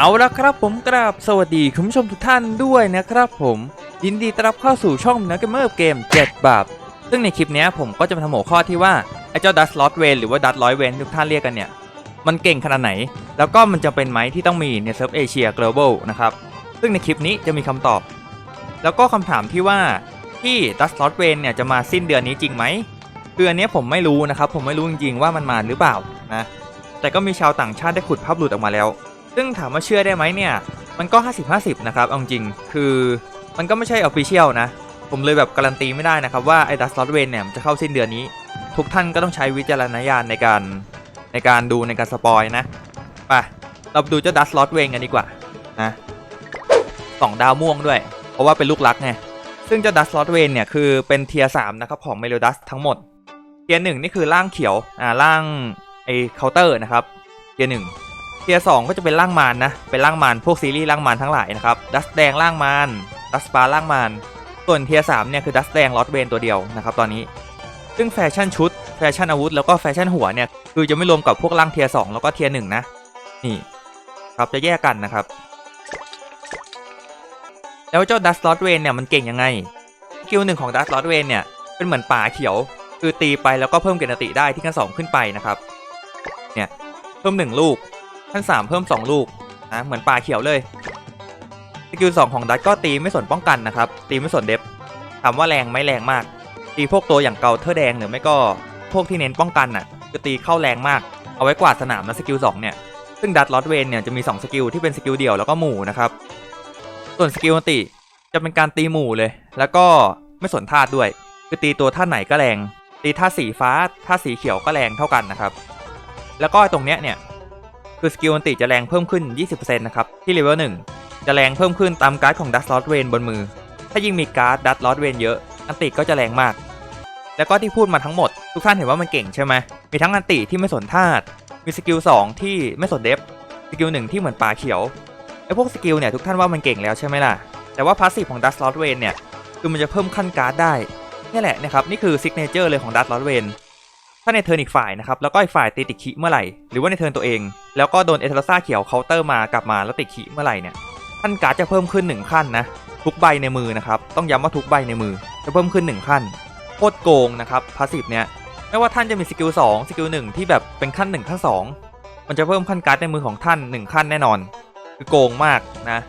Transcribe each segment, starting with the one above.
เอาละครับผมกราบสวัสดีคุณผู้ชมทุกท่านด้วยนะครับผมยินดีต้อนรับเข้าสู่ช่องนักเกมเมอร์เกม 7 บาปซึ่งในคลิปนี้ผมก็จะมาทำหัวข้อที่ว่า ไอ้เจ้าดัสลอตเวนหรือว่าดัสร้อยเวนทุกท่านเรียกกันเนี่ย มันเก่งขนาดไหน แล้วก็มันจะเป็นไหมที่ต้องมีในเซิร์ฟเอเชีย global นะครับ ซึ่งในคลิปนี้จะมีคำตอบ แล้วก็คำถามที่ว่าที่ดัสลอตเวนเนี่ยจะมาสิ้นเดือนนี้จริงไหมคืออันนี้ผมไม่รู้นะครับผมไม่รู้จริงๆว่ามันมาหรือเปล่านะแต่ก็มีชาวต่างชาติได้ขุดภาพหลุดออกมาแล้ว ซึ่งถามว่าเชื่อได้ไหมเนี่ย มันก็ 50-50 นะครับเอาจริง คือมันก็ไม่ใช่ออฟฟิเชียลนะ ผมเลยแบบการันตีไม่ได้นะครับ ว่าไอ้ดัสลอตเวนเนี่ยมันจะเข้าสิ้นเดือนนี้ ทุกท่านก็ต้องใช้วิจารณญาณในการในการดูในการสปอยนะไปเราดูเจ้าดัสลอตเวนกันดีกว่านะสองดาวม่วงด้วย เพราะว่าเป็นลูกรักไงซึ่งเจ้าดัสลอตเวนเนี่ยคือเป็นเทียร์สามนะครับของเมโลดัสทั้งหมดเทียร์หนึ่งนี่คือร่างเขียวอ่าร่างไอเคาน์เตอร์นะครับเทียร์หนึ่ง เทียร์สองก็จะเป็นร่างมารนะ เป็นร่างมารพวกซีรีส์ร่างมารทั้งหลายนะครับ ดัสแดงร่างมารดัสปาร่างมารส่วนเทียร์สามเนี่ยคือดัสแดงลอตเวนตัวเดียวนะครับตอนนี้ ซึ่งแฟชั่นชุด แฟชั่นอาวุธ แล้วก็แฟชั่นหัวเนี่ยคือจะไม่รวมกับพวกร่างเทียร์สองแล้วก็เทียร์หนึ่งนะ นี่ครับจะแยกกันนะครับ แล้วเจ้าดัสลอตเวนเนี่ยมันเก่งยังไงสกิลหนึ่งของดัสลอตเวนเนี่ยเป็นเหมือนป่าเขียว คือตีไปแล้วก็เพิ่มเกณฑ์ติได้ที่ขั้นสองขึ้นไปนะครับ เนี่ยเพิ่มหนึ่งลูก ขั้นสามเพิ่มสองลูกนะเหมือนป่าเขียวเลยสกิลสองของดัตก็ตีไม่สนป้องกันนะครับ ตีไม่สนเดฟถามว่าแรงไหม่แรงมาก ตีพวกตัวอย่างเกาเทอร์แดงหรือไม่ก็พวกที่เน้นป้องกันน่ะคือตีเข้าแรงมากเอาไว้กวาดสนามนะสกิลสองเนี่ยซึ่งดัตลอตเวนเนี่ยจะมี 2 สกิลที่เป็นสกิลเดี่ยวแล้วก็หมู่นะครับ ส่วนสกิลติจะเป็นการตีหมู่เลย แล้วก็ไม่สนธาตุด้วย คือตีตัวท่าไหนก็แรง ตีท่าสีฟ้าท่าสีเขียวก็แรงเท่ากันนะครับ แล้วก็ตรงเนี้ยเนี่ย คือสกิลอันติจะแรงเพิ่มขึ้น 20%นะครับ ที่เลเวล1จะแรงเพิ่มขึ้นตามการ์ดของดัสลอตเวนบนมือ ถ้ายิ่งมีการ์ดดัสลอตเวนเยอะ อันติก็จะแรงมาก แล้วก็ที่พูดมาทั้งหมด ทุกท่านเห็นว่ามันเก่งใช่ไหมมีทั้งอันติที่ไม่สนธาตุมีสกิล2ที่ไม่สนเดฟสกิลหนึ่งที่เหมือนป่าเขียวไอพวกสกิลเนี่ยทุกท่านว่ามันเก่งแล้วใช่ไหมล่ะ แต่ว่าพาสซีฟของดัสลอตเวนเนี่ยคือมันจะเพิ่มขั้นการ์ดได้นี่แหละนะครับนี่คือซิกเนเจอร์เลยของดัสลอตเวน ถ้าในเทิร์นอีกฝ่ายนะครับแล้วก็อีกฝ่ายตีติดขีเมื่อไหร่หรือว่าในเทิร์นตัวเอง แล้วก็โดนเอเทอร์ซ่าเขียวเคาน์เตอร์มากลับมาแล้วติดขีเมื่อไหร่เนี่ยขั้นการ์ดจะเพิ่มขึ้น 1 ขั้นนะทุกใบในมือนะครับต้องย้ำว่าทุกใบในมือจะเพิ่มขึ้น 1 ขั้นโคตรโกงนะครับพาสซีฟเนี่ยไม่ว่าท่านจะมีสกิล2สกิล1ที่แบบเป็นขั้น 1 ขั้น 2 มันจะเพิ่มขั้นการ์ดในมือของท่าน 1 ขั้นแน่นอน คือโกงมากนะ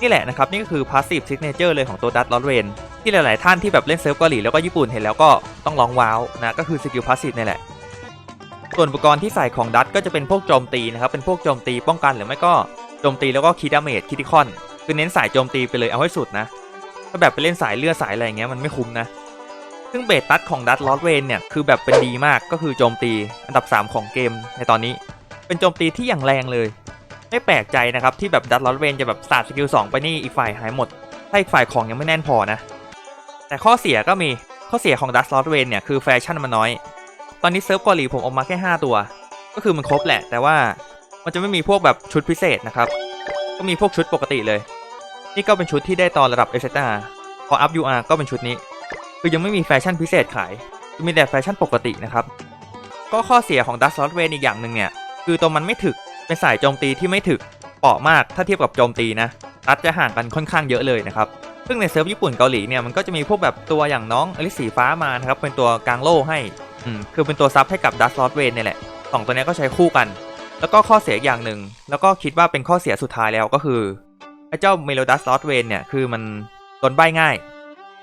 นี่แหละนะครับนี่ก็คือพาสซีฟซิกเนเจอร์เลยของตัวดัตลอเวน ที่หลาย ๆ ท่านที่แบบเล่นเซิร์ฟเกาหลีแล้วก็ญี่ปุ่นเห็นแล้วก็ต้องร้องว้าวนะก็คือสกิลพาสซีฟนี่แหละ ส่วนอุปกรณ์ที่ใส่ของดัตก็จะเป็นพวกโจมตีนะครับเป็นพวกโจมตีป้องกันหรือไม่ก็โจมตีแล้วก็คีดาเมจคิติคอนคือเน้นสายโจมตีไปเลยเอาให้สุดนะถ้าแบบไปเล่นสายเลือดสายอะไรเงี้ยมันไม่คุ้มนะซึ่งเบสตัดของดัตลอตเวนเนี่ยคือแบบเป็นดีมากก็คือโจมตีอันดับ 3 ของเกมในตอนนี้ เป็นโจมตีที่อย่างแรงเลย ไม่แปลกใจนะครับที่แบบดัตลอตเวนจะแบบสาดสกิล2ไปนี่อีกฝ่ายหายหมดถ้าอีกฝ่ายของยังไม่แน่นพอนะ แต่ข้อเสียก็มีข้อเสียของดัตลอตเวนเนี่ยคือแฟชั่นมันน้อย ตอนนี้เซิร์ฟเกาหลีผมออกมาแค่ 5 ตัว ก็คือมันครบแหละ แต่ว่ามันจะไม่มีพวกแบบชุดพิเศษนะครับ ก็มีพวกชุดปกติเลย นี่ก็เป็นชุดที่ได้ตอนระดับเอเซต้าพออัพ UR ก็เป็นชุดนี้ คือยังไม่มีแฟชั่นพิเศษขายมีแต่แฟชั่นปกตินะครับ ก็ข้อเสียของดัสซอตเวนอีกอย่างหนึ่งเนี่ยคือตัวมันไม่ถึกเป็นสายโจมตีที่ไม่ถึกเปาะมากถ้าเทียบกับโจมตีนะดัสจะห่างกันค่อนข้างเยอะเลยนะครับ ซึ่งในเซิร์ฟญี่ปุ่นเกาหลีเนี่ยมันก็จะมีพวกแบบตัวอย่างน้องอลิสสีฟ้ามานะครับเป็นตัวกลางโล่ให้อืมคือเป็นตัวซับให้กับดัสลอตเวนเนี่ยแหละสองตัวนี้ก็ใช้คู่กัน แล้วก็ข้อเสียอย่างหนึ่งแล้วก็คิดว่าเป็นข้อเสียสุดท้ายแล้วก็คือไอ้เจ้าเมโลดัสลอตเวนเนี่ยคือมันโดนใบง่าย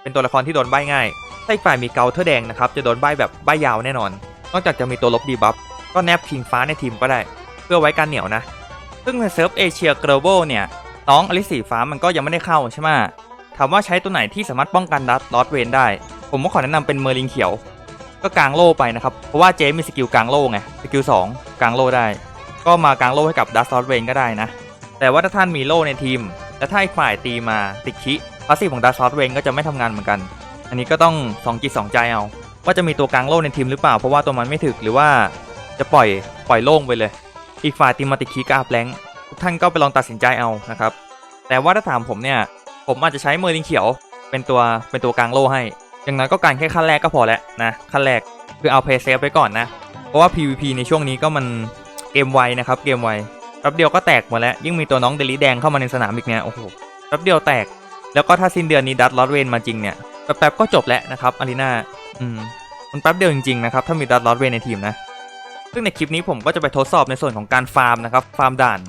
เป็นตัวละครที่โดนใบง่ายถ้าอีกฝ่ายมีเกาเทอร์แดงนะครับจะโดนใบแบบใบยาวแน่นอน นอกจากจะมีตัวลบดีบัฟก็แนบคิงฟ้าในทีมก็ได้ เพื่อไว้การเหนียวนะ ซึ่งในเซิร์ฟเอเชีย global เนี่ยน้องอลิสสีฟ้ามันก็ยังไม่ได้เข้าใช่ไหม ถามว่าใช้ตัวไหนที่สามารถป้องกันดัตลอตเวนได้ ผมก็ขอแนะนำเป็นเมอร์ลิงเขียว ก็กางโล่ไปนะครับ เพราะว่าเจมีสกิลกางโล่ไง สกิล2กางโล่ได้ ก็มากางโล่ให้กับดัสลอตเวนก็ได้นะ แต่ว่าถ้าท่านมีโล่ในทีม และถ้าอีกฝ่ายตีมาติดคิพาสซีฟของดัสลอตเวนก็จะไม่ทำงานเหมือนกัน อันนี้ก็ต้องสองจิตสองใจเอา ว่าจะมีตัวกลางโล่ในทีมหรือเปล่า เพราะว่าตัวมันไม่ถึกหรือว่าจะปล่อยปล่อยโล่งไปเลย อีกฝ่ายตีมาติดคีกอาบแรงทุกท่านก็ไปลองตัดสินใจเอานะครับ แต่ว่าถ้าถามผมเนี่ย ผมอาจจะใช้เมอร์ลิงเขียว เป็นตัวเป็นตัวกลางโล่ให้ อย่างน้อยก็การแค่ขั้นแรกก็พอแล้วนะขั้นแรกคือเอาเพย์เซฟไว้ก่อนนะ เพราะว่า PVP ในช่วงนี้ก็มันเกมไวนะครับเกมไวแป๊บเดียวก็แตกหมดแล้ว ยิ่งมีตัวน้องเดลิแดงเข้ามาในสนามอีกเนี่ยโอ้โหแป๊บเดียวแตก แล้วก็ถ้าสิ้นเดือนนี้ดัตลอตเวนมาจริงเนี่ยแป๊บๆก็จบแล้วนะครับอารีนาอืมมันแป๊บเดียวจริงๆนะครับถ้ามีดัตลอตเวนในทีมนะซึ่งในคลิปนี้ผมก็จะไปทดสอบในส่วนของการฟาร์มนะครับฟาร์มด่าน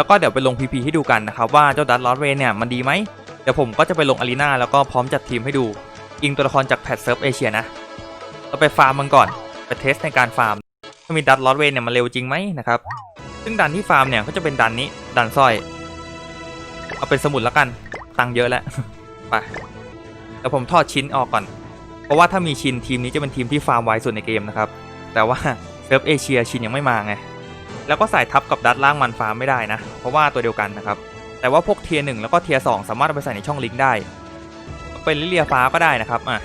แล้วก็เดี๋ยวไปลง PP ให้ดูกันนะครับว่าเจ้าดัตลอตเวนเนี่ยมันดีไหมเดี๋ยวผมก็จะไปลงอารีนาแล้วก็พร้อมจัดทีมให้ดูอิงตัวละครจากแพทเซิร์ฟเอเชียนะเราไปฟาร์มมันก่อนไปเทสในการฟาร์มว่ามีดัตลอตเวนเนี่ยมันเร็วจริงไหมนะครับซึ่งดันที่ฟาร์มเนี่ยก็จะเป็นดันนี้ดันสร้อยเอาเป็นสมุดแล้วกันตังเยอะแล้วไปเดี๋ยวผมทอดชิ้นออกก่อน เพราะว่าถ้ามีชิ้นทีมนี้จะเป็นทีมที่ฟาร์มไวสุดในเกมนะครับ แต่ว่าเซิร์ฟเอเชียชินยังไม่มาไง แล้วก็ใส่ทับกับดัตล่างมันฟ้าไม่ได้นะ เพราะว่าตัวเดียวกันนะครับ แต่ว่าพวกเทียร์หนึ่งแล้วก็เทียร์สองสามารถเอาไปใส่ในช่องลิงก์ได้ เป็นลิเลียฟ้าก็ได้นะครับอะ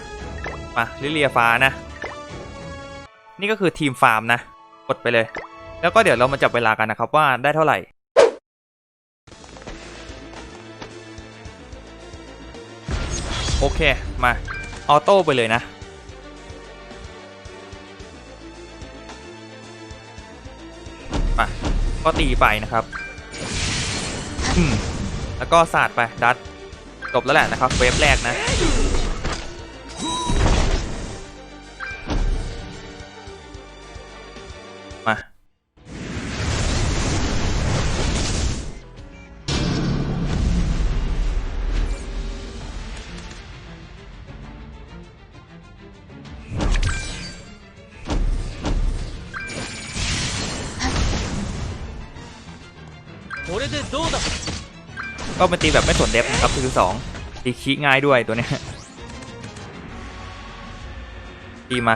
มาลิเลียฟ้านะ นี่ก็คือทีมฟาร์มนะ กดไปเลย แล้วก็เดี๋ยวเรามาจับเวลากันนะครับว่าได้เท่าไหร่โอเค มา ออโต้ไปเลยนะ ก็ตีไปนะครับแล้วก็สาดไปดัดจบแล้วแหละนะครับ เวฟแรกนะ ก็เป็นตีแบบไม่สนเดฟนะครับคือสองตีขี้ง่ายด้วยตัวเนี้ยตีมา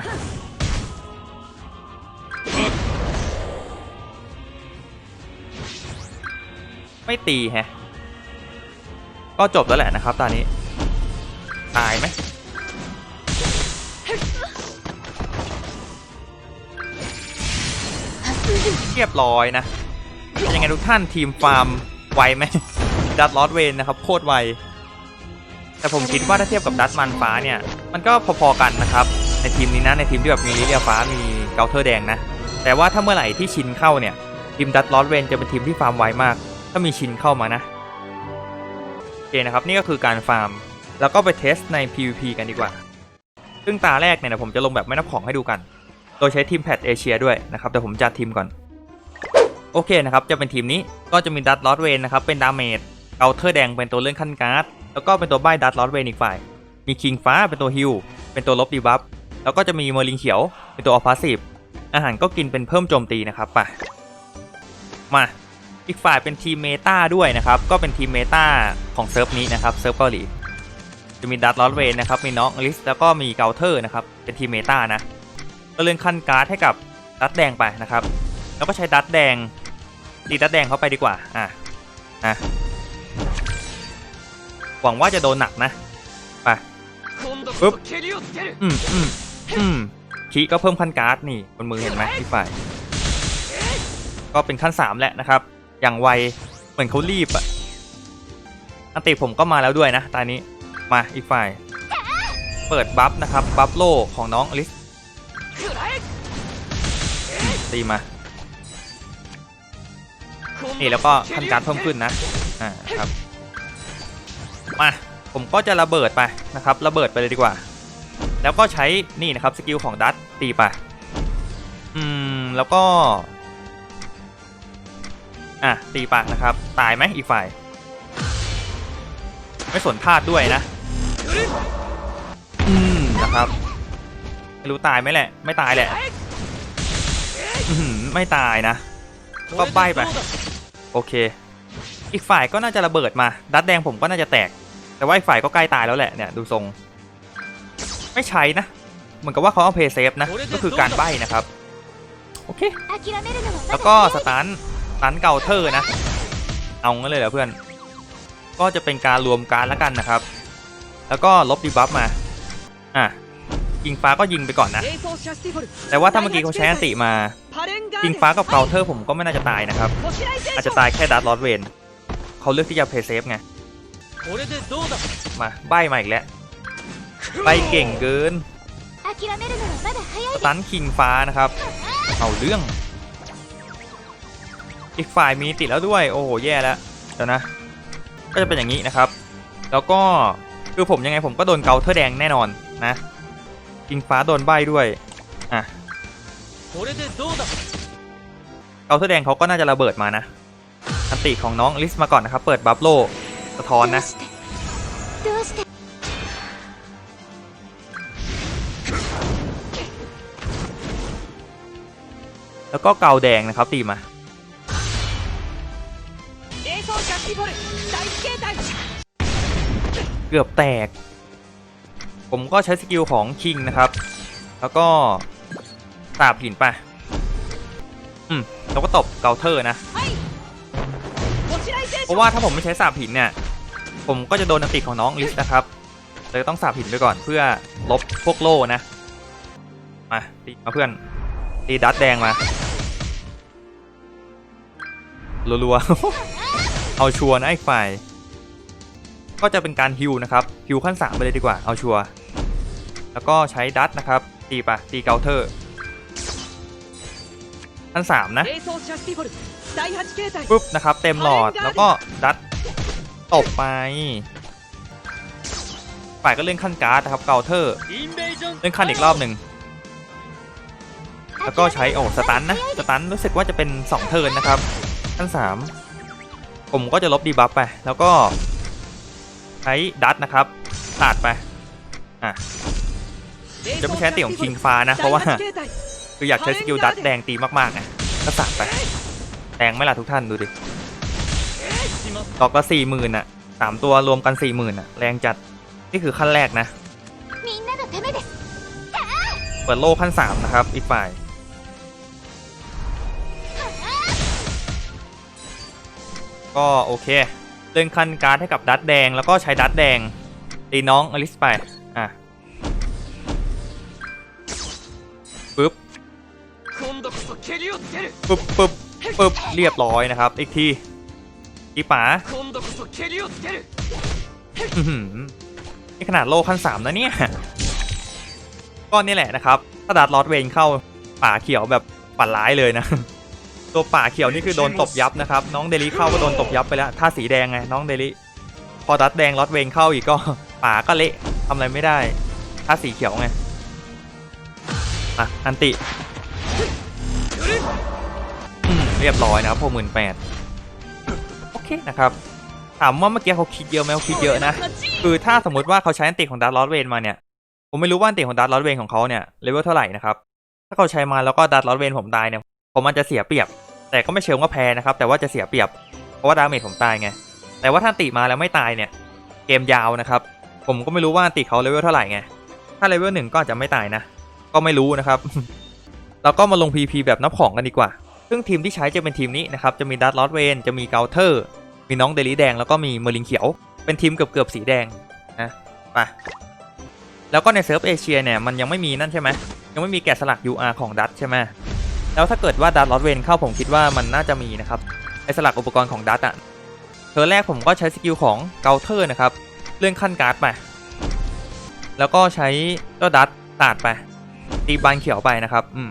ไม่ตีแฮะ ก็จบแล้วแหละนะครับตอนนี้ ตายไหมเรียบร้อยนะ ยังไงทุกท่านทีมฟาร์มไวไหมดัตลอสเวนนะครับโคตรไว แต่ผมคิดว่าถ้าเทียบกับดัตมันฟ้าเนี่ย มันก็พอๆกันนะครับ ในทีมนี้นะในทีมที่แบบมีลิเลียฟ้ามีเกาเทอร์แดงนะ แต่ว่าถ้าเมื่อไหร่ที่ชินเข้าเนี่ย ทีมดัตลอสเวนจะเป็นทีมที่ฟาร์มไวมาก ถ้ามีชินเข้ามานะโอเคนะครับนี่ก็คือการฟาร์ม แล้วก็ไปเทสใน PVP กันดีกว่า ซึ่งตาแรกเนี่ยผมจะลงแบบไม่นับของให้ดูกัน โดยใช้ทีมแพทเอเชียด้วยนะครับแต่ผมจัดทีมก่อน โอเคนะครับจะเป็นทีมนี้ก็จะมีดัตลอสเวนนะครับเป็นดาเมจเกาเทอร์แดงเป็นตัวเลื่อนขั้นการ์ดแล้วก็เป็นตัวใบ้ดัตลอสเวนอีกฝ่าย มีคิงฟ้าเป็นตัวฮิลเป็นตัวลบดีบัฟแล้วก็จะมีเมอร์ลิงเขียวเป็นตัวออฟพาสซีฟอาหารก็กินเป็นเพิ่มโจมตีนะครับไปมาอีกฝ่ายเป็นทีมเมตาด้วยนะครับ ก็เป็นทีมเมตาของเซิร์ฟนี้นะครับเซิร์ฟเกาหลีจะมีดัตลอสเวนนะครับมีน้องอลิสแล้วก็มีเกาเทอร์นะครับเป็นทีมเมตานะก็เลื่อนขั้นการ์ดให้กับดัตแดงไปนะครับ แล้วก็ใช้ดัตแดงตีดัตแดงเข้าไปดีกว่า อะนะหวังว่าจะโดนหนักนะไปปึ๊บอืมอืมอืมคีก็เพิ่มขั้นการ์ดนี่บนมือเห็นไหมที่ฝ่ายก็เป็นขั้น 3 แหละนะครับ อย่างไวเหมือนเขารีบอะอันติผมก็มาแล้วด้วยนะตอนนี้มาอีกฝ่าย เปิดบัฟนะครับ บัฟโลของน้องอลิสตีมา นี่แล้วก็ขั้นการเพิ่มขึ้นนะอ่าครับมาผมก็จะระเบิดไปนะครับระเบิดไปเลยดีกว่า แล้วก็ใช้นี่นะครับสกิลของดัตตีไปอืมแล้วก็อะตีปากนะครับ ตายไหมอีกฝ่าย ไม่สนธาตุด้วยนะ อืมนะครับ ไม่รู้ตายไหมแหละ ไม่ตายแหละอื้อหือไม่ตายนะ ก็ใบ้ไป โอเค อีกฝ่ายก็น่าจะระเบิดมา ดัดแดงผมก็น่าจะแตก แต่ว่าอีกฝ่ายก็ใกล้ตายแล้วแหละเนี่ยดูทรง ไม่ใช่นะ เหมือนกับว่าเขาเอาเพย์เซฟนะ ก็คือการใบ้นะครับ โอเค แล้วก็สตันสตันเก่าเธอนะ เอางั้นเลยเหรอเพื่อน ก็จะเป็นการรวมการแล้วกันนะครับ แล้วก็ลบดีบัฟมา อะ กิงฟ้าก็ยิงไปก่อนนะ แต่ว่าถ้าเมื่อกี้เขาใช้อันติมากิงฟ้ากับเกาเทอร์ผมก็ไม่น่าจะตายนะครับ อาจจะตายแค่ดัตลอดเวนเขาเลือกที่จะเพย์เซฟไง มาใบมาอีกแล้วใบเก่งเกินตันคิงฟ้านะครับ เอาเรื่อง อีกฝ่ายมีติดแล้วด้วย โอ้โห แย่แล้วเดี๋ยวนะ ก็จะเป็นอย่างนี้นะครับ แล้วก็คือผมยังไงผมก็โดนเกาเทอร์แดงแน่นอนนะ กิงฟ้าโดนใบด้วย อะเกาเสื้อแดงเขาก็น่าจะระเบิดมานะ อันติของน้องลิสมาก่อนนะครับ เปิดบัฟโลสะท้อนนะ แล้วก็เกาแดงนะครับตีมาเกือบแตก ผมก็ใช้สกิลของคิงนะครับ แล้วก็ตาบหินไป อืมเราก็ตบเกาเทอร์นะ เพราะว่าถ้าผมไม่ใช้สาบหินเนี่ย ผมก็จะโดนอัติของน้องลิสนะครับเลยต้องสาบหินไปก่อนเพื่อลบพวกโล่นะ มาตีมาเพื่อน ตีดัตแดงมา รัวๆ เอาชัวร์นะไอ้ฝ่าย ก็จะเป็นการฮิวนะครับ ฮิวขั้นสามไปเลยดีกว่า เอาชัวร์ แล้วก็ใช้ดัตนะครับ ตีปะตีเกาเทอร์อันสามนะปุ๊บนะครับ เต็มหลอดแล้วก็ดัตตบไปฝ่ายก็เลื่อนขั้นการ์ดนะครับเกาเทอร์เลื่อนขั้นอีกรอบหนึ่งแล้วก็ใช้โอ้สตันนะสตันรู้สึกว่าจะเป็น 2 เทิร์นนะครับขั้นสามผมก็จะลบดีบัฟไป แล้วก็ใช้ดัตนะครับตัดไปอะ จะไม่ใช้ตีของคิงฟ้านะ เพราะว่าคืออยากใช้สกิลดัดแดงตีมากๆไงก็ตัดไปแดงไม่ล่ะทุกท่านดูดิดอกละสี่หมื่นอะสามตัวรวมกันสี่หมื่นอะ แรงจัด นี่คือขั้นแรกนะ เปิดโลขั้นสามนะครับ อีกฝ่าย ก็โอเค เลื่อนขั้นการให้กับดัดแดง แล้วก็ใช้ดัดแดงตีน้องอลิสไป ปึ๊บปึ๊บปึ๊บเรียบร้อยนะครับ อีกทีอีป๋านี่ขนาดโลขั้นสามนะเนี่ยก็นี่แหละนะครับถ้าดัดลอดเวงเข้าป่าเขียวแบบปัดร้ายเลยนะ ตัวป่าเขียวนี่คือโดนตบยับนะครับ น้องเดลี่เข้าก็โดนตบยับไปแล้วถ้าสีแดงไงน้องเดลี่พอดัดแดงลอดเวงเข้าอีกก็ป่าก็เละทำอะไรไม่ได้ ถ้าสีเขียวไงอะอันติ เรียบร้อยนะครับพวกหมื่นแปดโอเคนะครับถามว่าเมื่อกี้เขาคิดเยอะไหมเขาคิดเยอะนะคือถ้าสมมติว่าเขาใช้อันติของดัตลอสเวนมาเนี่ยผมไม่รู้ว่าอันติของดัตลอสเวนของเขาเนี่ยเลเวลเท่าไหร่นะครับถ้าเขาใช้มาแล้วก็ดัตลอสเวนผมตายเนี่ยผมมันจะเสียเปรียบ แต่ก็ไม่เชิงว่าแพ้นะครับ แต่ว่าจะเสียเปรียบเพราะว่าดาเมจผมตายไงแต่ว่าถ้าติมาแล้วไม่ตายเนี่ยเกมยาวนะครับผมก็ไม่รู้ว่าอันติเขาเลเวลเท่าไหร่ไงถ้าเลเวลหนึ่งก็จะไม่ตายนะ ก็ไม่รู้นะครับ เราก็มาลง PP แบบนับของกันดีกว่า ซึ่งทีมที่ใช้จะเป็นทีมนี้นะครับ จะมีดัตลอสเวน จะมีเกาเทอร์ มีน้องเดลิแดง แล้วก็มีเมอร์ลิงเขียว เป็นทีมเกือบเกือบๆสีแดงนะไปแล้วก็ในเซิร์ฟเอเชียเนี่ยมันยังไม่มีนั่นใช่ไหมยังไม่มีแกะสลัก UR ของดัตใช่ไหมแล้วถ้าเกิดว่าดัตลอตเวนเข้าผมคิดว่ามันน่าจะมีนะครับไอสลักอุปกรณ์ของดัตอะเทอร์แรกผมก็ใช้สกิลของเกาเทอร์นะครับเลื่อนขั้นการ์ดไปแล้วก็ใช้เจ้าดัตตาดไปตีบานเขียวไปนะครับ อืม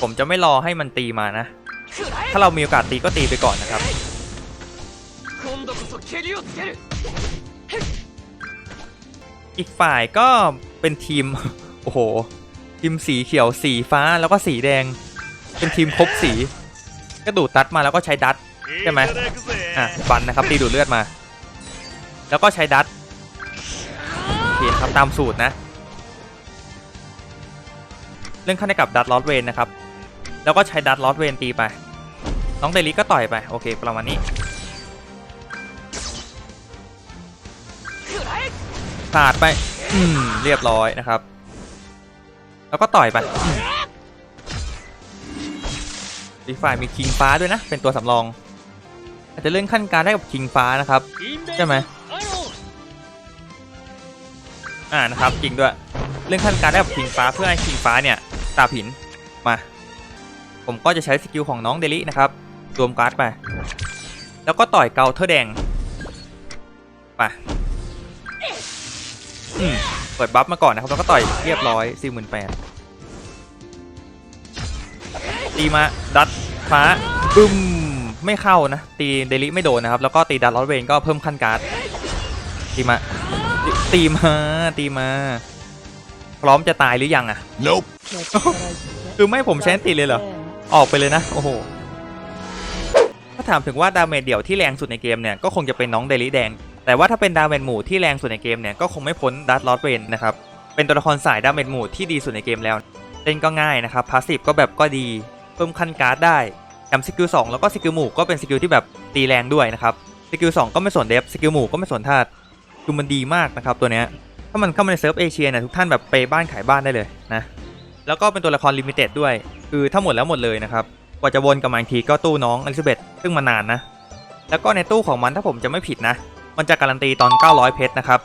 ผมจะไม่รอให้มันตีมานะ ถ้าเรามีโอกาสตีก็ตีไปก่อนนะครับอีกฝ่ายก็เป็นทีม โอ้โห ทีมสีเขียวสีฟ้าแล้วก็สีแดง เป็นทีมครบสี ก็ดูดดัดมาแล้วก็ใช้ดัดใช่ไหมอะบันนะครับตีดูดเลือดมา แล้วก็ใช้ดัดโอเคครับตามสูตรนะ เรื่องขั้นในกับดัดลอสเวนนะครับ แล้วก็ใช้ดัตลอสเวนตีไป น้องเดลิก็ต่อยไป โอเค ประมาณนี้สาดไป อืม เรียบร้อยนะครับ แล้วก็ต่อยไปดีฝ่ายมีคิงฟ้าด้วยนะ เป็นตัวสำรอง อาจจะเล่นขั้นการได้กับคิงฟ้านะครับ ใช่ไหมอ่านะครับจริงด้วยเลื่องขั้นการได้กับคิงฟ้าเพื่อให้คิงฟ้าเนี่ยตาผินมา ผมก็จะใช้สกิลของน้องเดลินะครับรวมการ์ดไป แล้วก็ต่อยเกาเทอร์แดงไปอืมเปิดบัฟมาก่อนนะครับ แล้วก็ต่อยเรียบร้อย48,000ตีมาดัดฟ้าบึ้มไม่เข้านะ ตีเดลิไม่โดนนะครับ แล้วก็ตีดัตลอตเวนก็เพิ่มขั้นการ์ดตีมาตีตีมาตีมา พร้อมจะตายหรือยังอะ Nope. คือไม่ผมใช้อันติเลยเหรอ ออกไปเลยนะ โอ้โห ถ้าถามถึงว่าดาเมจเดี่ยวที่แรงสุดในเกมเนี่ยก็คงจะเป็นน้องเดลิแดง แต่ว่าถ้าเป็นดาเมจหมู่ที่แรงสุดในเกมเนี่ยก็คงไม่พ้นดัตลอตเวนนะครับ เป็นตัวละครสายดาเมจหมู่ที่ดีสุดในเกมแล้ว เล่นก็ง่ายนะครับ พาสซีฟก็แบบก็ดี เพิ่มขั้นการ์ดได้แถมสกิล2แล้วก็สกิลหมู่ก็เป็นสกิลที่แบบตีแรงด้วยนะครับ สกิล2ก็ไม่สนเดฟ สกิลหมู่ก็ไม่สนธาตุคือมันดีมากนะครับตัวเนี้ย ถ้ามันเข้ามาในเซิร์ฟเอเชียเนี่ยทุกท่านแบบไปบ้านขายบ้านได้เลยนะ แล้วก็เป็นตัวละครลิมิเต็ดด้วย คือถ้าหมดแล้วหมดเลยนะครับ กว่าจะวนกลับมาอีกทีก็ตู้น้องอลิซาเบธซึ่งมานานนะ แล้วก็ในตู้ของมันถ้าผมจะไม่ผิดนะ มันจะการันตีตอน 900 เพชรนะครับ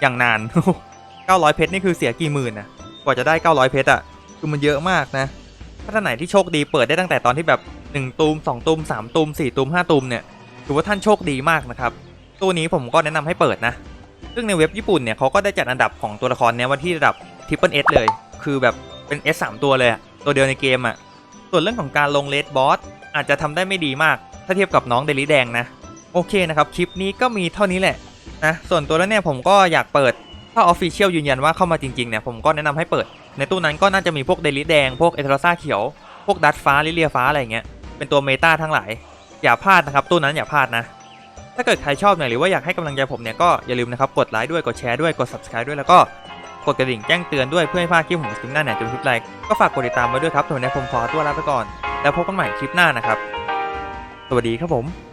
อย่างนาน 900 เพชรนี่คือเสียกี่หมื่นนะกว่าจะได้ 900 เพชรอะ คือมันเยอะมากนะ ถ้าท่านไหนที่โชคดีเปิดได้ตั้งแต่ตอนที่แบบ 1 ตูม 2 ตูม 3 ตูม 4 ตูม 5 ตูมเนี่ย ถือว่าท่านโชคดีมากนะครับ ตู้นี้ผมก็แนะนำให้เปิดนะ ซึ่งในเว็บญี่ปุ่นเนี่ยเขาก็ได้จัดอันดับของตัวละครเนี้ยว่าที่ระดับ Triple S เลย คือแบบ เป็น S 3ตัวเลยอะตัวเดียวในเกมอะส่วนเรื่องของการลงเลดบอสอาจจะทำได้ไม่ดีมาก ถ้าเทียบกับน้องเดลิแดงนะ โอเคนะครับ คลิปนี้ก็มีเท่านี้แหละนะส่วนตัวแล้วเนี่ยผมก็อยากเปิดถ้าออฟฟิเชียลยืนยันว่าเข้ามาจริงๆเนี่ยผมก็แนะนำให้เปิด ในตู้นั้นก็น่าจะมีพวกเดลิแดง พวกเอทอร์ซ่าเขียว พวกดัตฟ้าลิเลียฟ้าอะไรเงี้ยเป็นตัวเมตาทั้งหลาย อย่าพลาดนะครับตู้นั้นอย่าพลาดนะ ถ้าเกิดใครชอบเนี่ยหรือว่าอยากให้กำลังใจผมเนี่ยก็อย่าลืมนะครับกดไลค์ด้วยกดแชร์ด้วยกด subscribe ด้วยแล้วก็ กดกระดิ่งแจ้งเตือนด้วยเพื่อให้พลาดคลิปของสติมหน้าเนี่ยจะเป็นคลิปไรก็ฝากกดติดตามไว้ด้วยครับส่วนในผมขอตัวลาไปก่อน แล้วพบกันใหม่คลิปหน้านะครับ สวัสดีครับผม